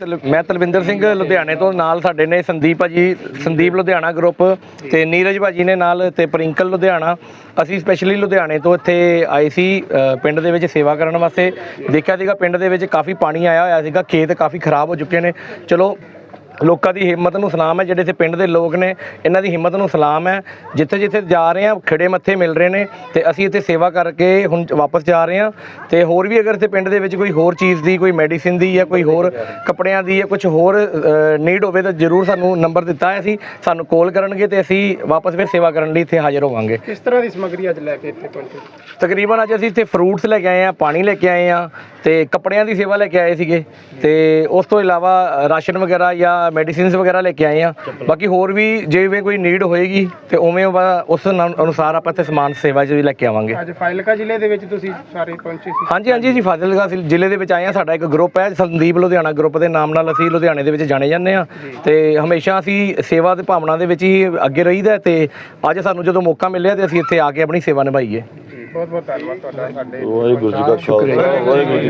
ਤਲ- ਮੈਂ ਤਲਵਿੰਦਰ ਸਿੰਘ ਲੁਧਿਆਣੇ ਤੋਂ ਨਾਲ ਸਾਡੇ ਨੇ ਸੰਦੀਪ ਭਾਜੀ ਸੰਦੀਪ ਲੁਧਿਆਣਾ ਗਰੁੱਪ ਤੇ ਨੀਰਜ ਭਾਜੀ ਨੇ ਨਾਲ ਤੇ ਪ੍ਰਿੰਕਲ ਲੁਧਿਆਣਾ। ਅਸੀਂ ਸਪੈਸ਼ਲੀ ਲੁਧਿਆਣੇ ਤੋਂ ਇੱਥੇ ਆਏ ਸੀ ਅ, ਪਿੰਡ ਦੇ ਵਿੱਚ ਸੇਵਾ ਕਰਨ ਵਾਸਤੇ। ਦੇਖਿਆ ਸੀਗਾ ਪਿੰਡ ਦੇ ਵਿੱਚ ਕਾਫੀ ਪਾਣੀ ਆਇਆ ਹੋਇਆ ਸੀਗਾ ਖੇਤ ਕਾਫੀ ਖਰਾਬ ਹੋ ਚੁੱਕੇ ਨੇ। ਚਲੋ ਲੋਕਾਂ ਦੀ ਹਿੰਮਤ ਨੂੰ ਸਲਾਮ ਹੈ ਜਿਹੜੇ ਇੱਥੇ ਪਿੰਡ ਦੇ ਲੋਕ ਨੇ ਇਹਨਾਂ ਦੀ ਹਿੰਮਤ ਨੂੰ ਸਲਾਮ ਹੈ। ਜਿੱਥੇ ਜਿੱਥੇ ਜਾ ਰਹੇ ਆ ਖੜੇ ਮੱਥੇ ਮਿਲ ਰਹੇ ਨੇ ਤੇ ਅਸੀਂ ਇੱਥੇ ਸੇਵਾ ਕਰਕੇ ਹੁਣ ਵਾਪਸ ਜਾ ਰਹੇ ਆ ਤੇ ਹੋਰ ਵੀ ਅਗਰ ਇੱਥੇ ਪਿੰਡ ਦੇ ਵਿੱਚ ਕੋਈ ਹੋਰ ਚੀਜ਼ ਦੀ ਕੋਈ ਮੈਡੀਸਿਨ ਦੀ ਜਾਂ ਕੋਈ ਹੋਰ ਕੱਪੜਿਆਂ ਦੀ ਜਾਂ ਕੁਝ ਹੋਰ ਨੀਡ ਹੋਵੇ ਤਾਂ ਜਰੂਰ ਸਾਨੂੰ ਨੰਬਰ ਦਿੱਤਾ ਹੈ ਅਸੀਂ ਸਾਨੂੰ ਕਾਲ ਕਰਨਗੇ ਤੇ ਅਸੀਂ ਵਾਪਸ ਫਿਰ ਸੇਵਾ ਕਰਨ ਲਈ ਇੱਥੇ ਹਾਜ਼ਰ ਹੋਵਾਂਗੇ। ਕਿਸ ਤਰ੍ਹਾਂ ਦੀ ਸਮੱਗਰੀ ਅੱਜ ਲੈ ਕੇ ਇੱਥੇ ਪਹੁੰਚੇ? ਤਕਰੀਬਨ ਅੱਜ ਅਸੀਂ ਇੱਥੇ ਫਰੂਟਸ ਲੈ ਕੇ ਆਏ ਆ ਪਾਣੀ ਲੈ ਕੇ ਆਏ ਆ ਤੇ ਕੱਪੜਿਆਂ ਦੀ ਸੇਵਾ ਲੈ ਕੇ ਆਏ ਸੀਗੇ। ਤੇ ਉਸ ਤੋਂ ਇਲਾਵਾ ਰਾਸ਼ਨ ਵਗੈਰਾ ਜਾਂ ਮੈਡੀਸਿਨਸ ਵਗੈਰਾ ਲੈ ਕੇ ਆਏ ਆ। ਬਾਕੀ ਹੋਰ ਵੀ ਜਿਵੇਂ ਕੋਈ ਨੀਡ ਹੋਏਗੀ ਤੇ ਉਵੇਂ ਉਸ ਅਨੁ- ਅਨੁਸਾਰ ਆਪਾਂ ਇੱਥੇ ਸਮਾਨ ਸੇਵਾ ਵੀ ਲੈ ਕੇ ਆਵਾਂਗੇ। ਅੱਜ ਫਾਜ਼ਿਲਕਾ ਜ਼ਿਲ੍ਹੇ ਦੇ ਵਿੱਚ ਤੁਸੀਂ ਸਾਰੇ ਪਹੁੰਚੇ ਸੀ। ਹਾਂਜੀ ਹਾਂਜੀ ਜੀ ਫਾਜ਼ਿਲਕਾ ਜ਼ਿਲ- ਜ਼ਿਲ੍ਹੇ ਦੇ ਵਿੱਚ ਆਏ ਆ। ਸਾਡਾ ਇੱਕ ਗਰੁੱਪ ਹੈ ਸੰਦੀਪ ਲੁਧਿਆਣਾ ਗਰੁੱਪ ਦੇ ਨਾਮ ਨਾਲ ਅਸੀਂ ਲੁਧਿਆਣੇ ਦੇ ਵਿੱਚ ਜਾਣੇ ਜਾਂਦੇ ਆ। ਤੇ ਹਮੇਸ਼ਾ ਅਸੀਂ ਸੇਵਾ ਦੇ ਭਾਵਨਾ ਦੇ ਵਿੱਚ ਹੀ ਅੱਗੇ ਰਹੀਦਾ ਤੇ ਅੱਜ ਸਾਨੂੰ ਜਦੋਂ ਮੌਕਾ ਮਿਲਿਆ ਤੇ ਅਸੀਂ ਇੱਥੇ ਆ ਕੇ ਆਪਣੀ ਸੇਵਾ ਨਿਭਾਈਏ। ਬਹੁਤ ਬਹੁਤ ਧੰਨਵਾਦ ਤੁਹਾਡਾ ਸਾਡੇ ਵਾਹਿਗੁਰੂ ਜੀ ਕਾ ਖਾਲਸਾ ਵਾਹਿਗੁਰੂ ਜੀ